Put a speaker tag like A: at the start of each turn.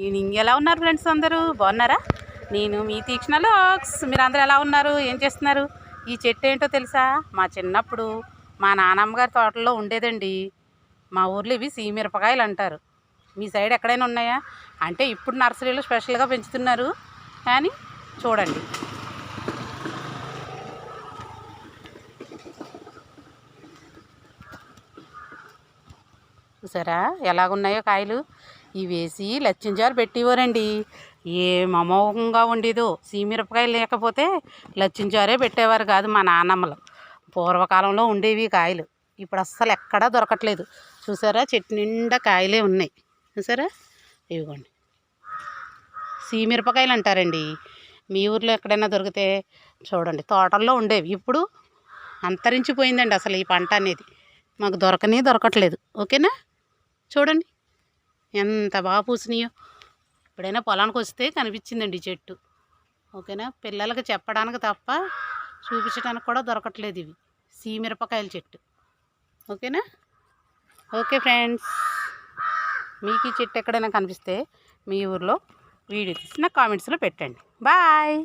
A: Evening ఎలా ఉన్నారు friends అందరూ? బాగున్నారా? నేను మీ తీక్షణ లాక్స్. మీరు అందరూ ఎలా ఉన్నారు? ఏం చేస్తున్నారు? ఈ చెట్టు ఏంటో తెలుసా? మా చిన్నప్పుడు మా నానమ్మ గారి తోటలో ఉండేదండి. మా ఊర్లో ఇవి సీమిరపకాయలు అంటారు. మీ సైడ్ ఎక్కడైనా ఉన్నాయా? అంటే ఇప్పుడు నర్సరీలో స్పెషల్గా పెంచుతున్నారు. కానీ చూడండి. చూసారా? ఎలాగున్నాయో కాయలు? ఇవి వేసి లచ్చింజారు పెట్టేవారండి ఏం అమోఘంగా ఉండేదో సీమిరపకాయలు లేకపోతే లచ్చింజారే పెట్టేవారు కాదు మా నాన్నమ్మలు పూర్వకాలంలో ఉండేవి కాయలు. ఇప్పుడు అస్సలు ఎక్కడా దొరకట్లేదు. చూసారా? చెట్టు నిండా కాయలే ఉన్నాయి. చూసారా? ఇవిగోండి. సీమిరపకాయలు అంటారండి. మీ ఊర్లో ఎక్కడైనా దొరికితే చూడండి. తోటల్లో ఉండేవి. ఇప్పుడు అంతరించిపోయిందండి అసలు ఈ పంట అనేది. మాకు దొరకనే దొరకట్లేదు. ఓకేనా? చూడండి. ఎంత బాగా పూసినాయో. ఎప్పుడైనా పొలానికి వస్తే కనిపించిందండి చెట్టు. ఓకేనా? పిల్లలకి చెప్పడానికి తప్ప చూపించడానికి కూడా దొరకట్లేదు ఇవి. సీమిరపకాయల చెట్టు. ఓకేనా? Okay friends. మీకు ఈ చెట్టు ఎక్కడైనా కనిపిస్తే మీ ఊర్లో వీడియో తీసి నా కామెంట్స్లో పెట్టండి. బాయ్!